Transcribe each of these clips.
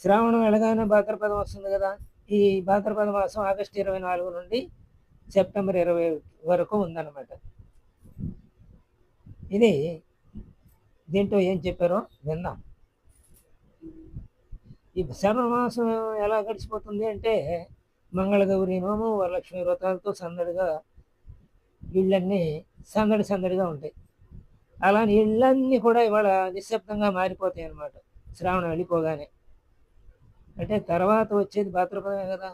శ్రావణం వెళ్ళగానే భాద్రపదం వస్తుంది కదా. ఈ భాద్రపద మాసం ఆగస్టు ఇరవై నాలుగు నుండి సెప్టెంబర్ ఇరవై వరకు ఉందన్నమాట. ఇది దీంట్లో ఏం చెప్పారో విందాం. ఈ శ్రావణ మాసం ఎలా గడిచిపోతుంది అంటే మంగళగౌరి నోము వరలక్ష్మి వ్రతాలతో సందడిగా ఇళ్ళన్నీ సందడి సందడిగా ఉంటాయి. అలానే ఇళ్ళన్నీ కూడా ఇవాళ నిశ్శబ్దంగా మారిపోతాయి అన్నమాట శ్రావణం వెళ్ళిపోగానే. అంటే తర్వాత వచ్చేది భాద్రపదమే కదా.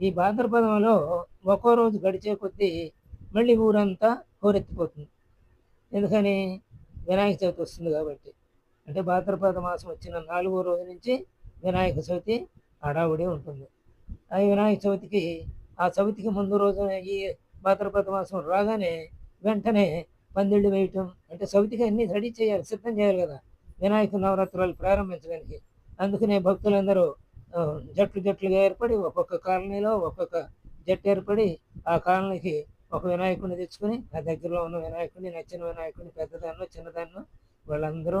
ఈ భాద్రపదంలో ఒక్కో రోజు గడిచే కొద్దీ మళ్ళీ ఊరంతా హోరెత్తిపోతుంది. ఎందుకని? వినాయక చవితి వస్తుంది కాబట్టి. అంటే భాద్రపద మాసం వచ్చిన నాలుగో రోజు నుంచి వినాయక చవితి హడావుడి ఉంటుంది. ఆ వినాయక చవితికి ఆ చవితికి ముందు రోజు ఈ భాద్రపద మాసం రాగానే వెంటనే పందిళ్ళు వేయటం అంటే చవితికి అన్నీ రెడీ చేయాలి సిద్ధం చేయాలి కదా. వినాయక నవరాత్రులు ప్రారంభించడానికి. అందుకనే భక్తులందరూ జట్లు జట్లుగా ఏర్పడి ఒక్కొక్క కాలనీలో ఒక్కొక్క జట్టు ఏర్పడి ఆ కాలనీకి ఒక వినాయకుడిని తెచ్చుకొని ఆ దగ్గరలో ఉన్న వినాయకుడిని నచ్చిన వినాయకుడిని పెద్దదాన్నో చిన్నదాన్నో వాళ్ళందరూ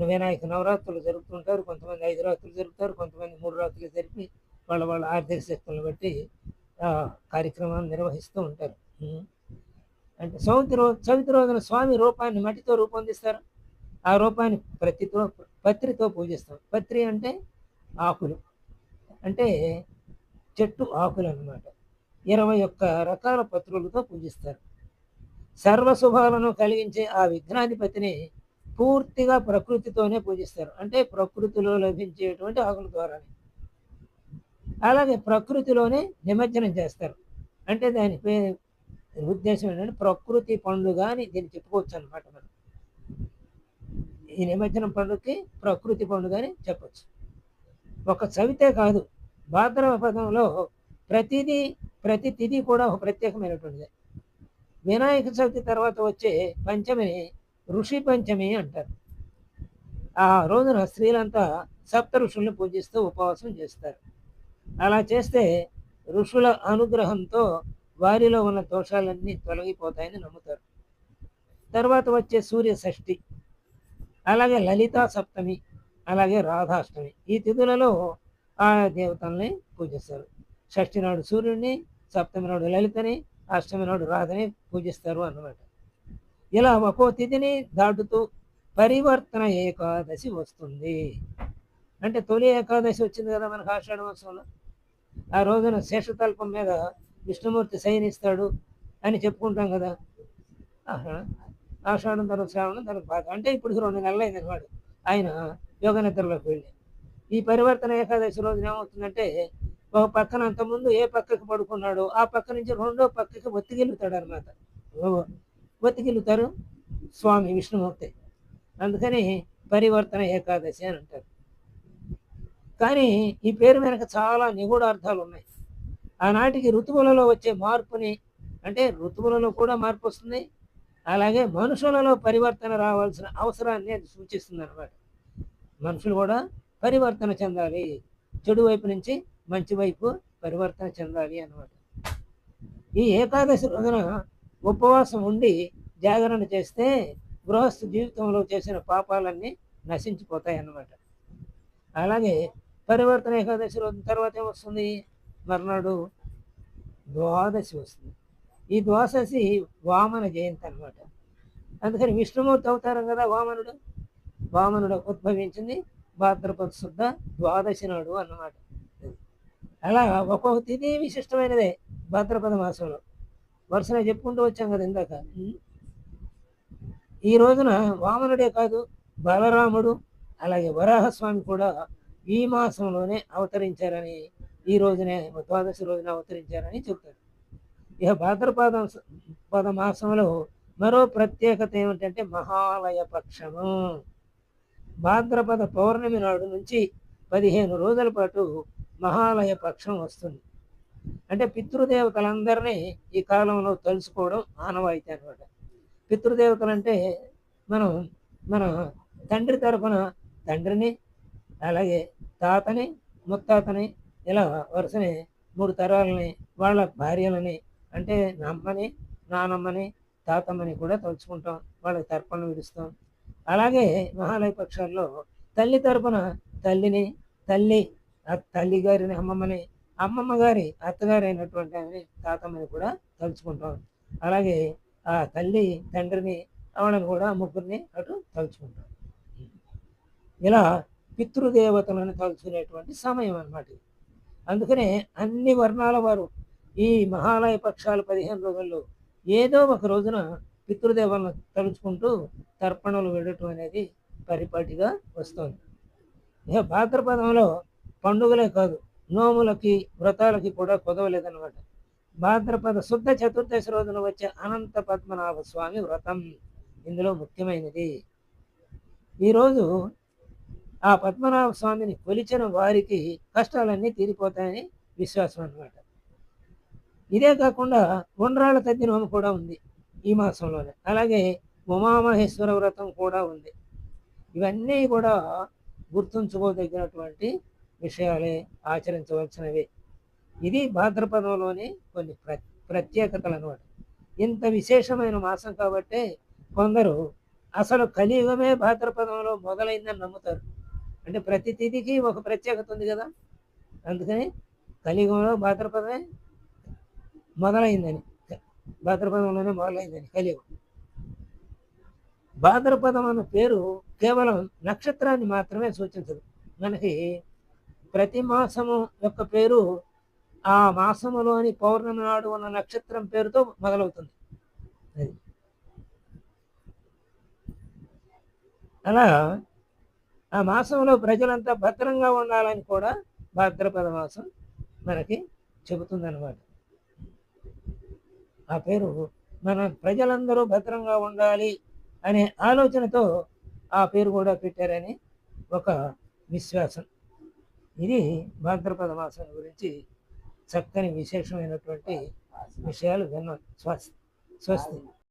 వినాయక నవరాత్రులు జరుపుతుంటారు. కొంతమంది ఐదు రాత్రులు జరుపుతారు కొంతమంది మూడు రాత్రులు జరిపి వాళ్ళ వాళ్ళ ఆర్థిక శక్తులను బట్టి కార్యక్రమాన్ని నిర్వహిస్తూ ఉంటారు. అంటే చవితి రోజు చవితి రోజున స్వామి రూపాన్ని మట్టితో రూపొందిస్తారు. ఆ రూపాన్ని ప్రతితో పత్రితో పూజిస్తాం. పత్రి అంటే ఆకులు. అంటే చెట్టు ఆకులు అన్నమాట ఇరవై ఒక్క రకాల పత్రులతో పూజిస్తారు. సర్వశుభాలను కలిగించే ఆ విఘ్నాధిపతిని పూర్తిగా ప్రకృతితోనే పూజిస్తారు. అంటే ప్రకృతిలో లభించేటువంటి ఆకుల ద్వారానే. అలాగే ప్రకృతిలోనే నిమజ్జనం చేస్తారు. అంటే దాని పే ఉద్దేశం ఏంటంటే ప్రకృతి పండుగ అని దీన్ని చెప్పుకోవచ్చు అనమాట మనం. ఈ నిమజ్జనం పండుగకి ప్రకృతి పండుగ అని చెప్పచ్చు. ఒక చవితే కాదు భాద్రవ పదంలో ప్రతిదీ ప్రతి తిథి కూడా ఒక ప్రత్యేకమైనటువంటిది. వినాయక చవితి తర్వాత వచ్చే పంచమిని ఋషి పంచమి అంటారు. ఆ రోజున స్త్రీలంతా సప్త ఋషుల్ని పూజిస్తూ ఉపవాసం చేస్తారు. అలా చేస్తే ఋషుల అనుగ్రహంతో వారిలో ఉన్న దోషాలన్నీ తొలగిపోతాయని నమ్ముతారు. తర్వాత వచ్చే సూర్య షష్ఠి అలాగే లలితా సప్తమి అలాగే రాధాష్టమి ఈ తిథులలో ఆ దేవతల్ని పూజిస్తారు. షష్ఠి నాడు సూర్యుడిని సప్తమి నాడు లలితని అష్టమి నాడు రాధని పూజిస్తారు అన్నమాట. ఇలా ఒక్కో తిథిని దాటుతూ పరివర్తన ఏకాదశి వస్తుంది. అంటే తొలి ఏకాదశి వచ్చింది కదా మనకు ఆషాఢ మాసంలో. ఆ రోజున శేషతల్పం మీద విష్ణుమూర్తి శయనిస్తాడు అని చెప్పుకుంటాం కదా. ఆషాఢం తర్వాత శ్రావణం తర్వాత బాధ అంటే ఇప్పుడు రెండు నెలలు అయింది వాడు ఆయన యోగ నిద్రలోకి వెళ్ళి. ఈ పరివర్తన ఏకాదశి రోజున ఏమవుతుందంటే ఒక పక్కన అంతకుముందు ఏ పక్కకి పడుకున్నాడో ఆ పక్క నుంచి రెండో పక్కకి ఒత్తిగిల్లుతాడు అనమాట ఒత్తిగిల్లుతారు స్వామి విష్ణుమూర్తి. అందుకని పరివర్తన ఏకాదశి అని అంటారు. కానీ ఈ పేరు వెనక చాలా నిగూఢ అర్థాలు ఉన్నాయి. ఆనాటికి ఋతువులలో వచ్చే మార్పుని అంటే ఋతువులలో కూడా మార్పు వస్తుంది అలాగే మనుషులలో పరివర్తన రావాల్సిన అవసరాన్ని అది సూచిస్తుంది అనమాట మనుషులు కూడా పరివర్తన చెందాలి. చెడు వైపు నుంచి మంచి వైపు పరివర్తన చెందాలి అన్నమాట. ఈ ఏకాదశి రోజున ఉపవాసం ఉండి జాగరణ చేస్తే గృహస్థ జీవితంలో చేసిన పాపాలన్నీ నశించిపోతాయి అన్నమాట. అలాగే పరివర్తన ఏకాదశి రోజు తర్వాత ఏమొస్తుంది? మర్నాడు ద్వాదశి వస్తుంది. ఈ ద్వాదశి వామన జయంతి అన్నమాట. అందుకని విష్ణుమూర్తి అవతారం కదా వామనుడు? వామనుడు ఉద్భవించింది భాద్రపద శుద్ధ ద్వాదశి నాడు అన్నమాట. అలా ఒక్కొక్క తిథి విశిష్టమైనదే భాద్రపద మాసంలో. వరుసనే చెప్పుకుంటూ వచ్చాం కదా ఇందాక? ఈ రోజున వామనుడే కాదు బలరాముడు అలాగే వరాహస్వామి కూడా ఈ మాసంలోనే అవతరించారని ఈ రోజునే ద్వాదశి రోజున అవతరించారని చెప్తారు. ఇక భాద్రపాద పద మాసంలో మరో ప్రత్యేకత ఏమిటంటే మహాలయ పక్షము. భాద్రపద పౌర్ణమి నాడు నుంచి పదిహేను రోజుల పాటు మహాలయ పక్షం వస్తుంది. అంటే పితృదేవతలందరినీ ఈ కాలంలో తలుసుకోవడం ఆనవాయితీ అనమాట పితృదేవతలు అంటే మనం మన తండ్రి తరఫున తండ్రిని అలాగే తాతని ముత్తాతని ఇలా వరుసని మూడు తరాలని వాళ్ళ భార్యలని అంటే నమ్మని నానమ్మని తాతమ్మని కూడా తలుచుకుంటాం వాళ్ళకి తర్పణం విడుస్తాం అలాగే మహాలయ పక్షాల్లో తల్లి తరపున తల్లిని తల్లి ఆ తల్లి గారిని అమ్మమ్మని అమ్మమ్మ గారి అత్తగారు అయినటువంటి ఆమెని తాతమ్మని కూడా తలుచుకుంటాం. అలాగే ఆ తల్లి తండ్రిని ఆవిడని కూడా ముగ్గురిని అటు తలుచుకుంటాం. ఇలా పితృదేవతలను తలుచుకునేటువంటి సమయం అన్నమాట అందుకనే అన్ని వర్ణాల వారు ఈ మహాలయ పక్షాలు పదిహేను రోజుల్లో ఏదో ఒక రోజున పితృదేవాలను తలుచుకుంటూ తర్పణలు వెళ్ళటం అనేది పరిపాటిగా వస్తుంది. ఇక భాద్రపదంలో పండుగలే కాదు నోములకి వ్రతాలకి కూడా కుదవలేదన్నమాట. భాద్రపద శుద్ధ చతుర్దశి రోజున వచ్చే అనంత పద్మనాభ స్వామి వ్రతం ఇందులో ముఖ్యమైనది. ఈరోజు ఆ పద్మనాభ స్వామిని కొలిచిన వారికి కష్టాలన్నీ తీరిపోతాయని విశ్వాసం అన్నమాట. ఇదే కాకుండా గుండ్రాల తద్ది కూడా ఉంది ఈ మాసంలోనే. అలాగే ఉమామహేశ్వర వ్రతం కూడా ఉంది. ఇవన్నీ కూడా గుర్తుంచుకోదగినటువంటి విషయాలే ఆచరించవలసినవి. ఇది భాద్రపదంలోని కొన్ని ప్ర ప్రత్యేకతలు అనమాట ఇంత విశేషమైన మాసం కాబట్టి కొందరు అసలు కలియుగమే భాద్రపదంలో మొదలైందని నమ్ముతారు. అంటే ప్రతి తిథికి ఒక ప్రత్యేకత ఉంది కదా. అందుకని కలియుగంలో భాద్రపదమే మొదలైందని. భాద్రపదంలోనే మొదలైందని. కలియుగం. భాద్రపదం అన్న పేరు కేవలం నక్షత్రాన్ని మాత్రమే సూచించదు. మనకి ప్రతి మాసము యొక్క పేరు ఆ మాసములోని పౌర్ణమి నాడు ఉన్న నక్షత్రం పేరుతో మొదలవుతుంది. అది. అలా ఆ మాసంలో ప్రజలంతా భద్రంగా ఉండాలని కూడా భాద్రపద మాసం మనకి చెబుతుందన్నమాట. ఆ పేరు మన ప్రజలందరూ భద్రంగా ఉండాలి అనే ఆలోచనతో ఆ పేరు కూడా పెట్టారని ఒక విశ్వాసం. ఇది భాద్రపద మాసం గురించి చక్కని విశేషమైనటువంటి విషయాలు విన్నాం స్వస్తి స్వస్తి.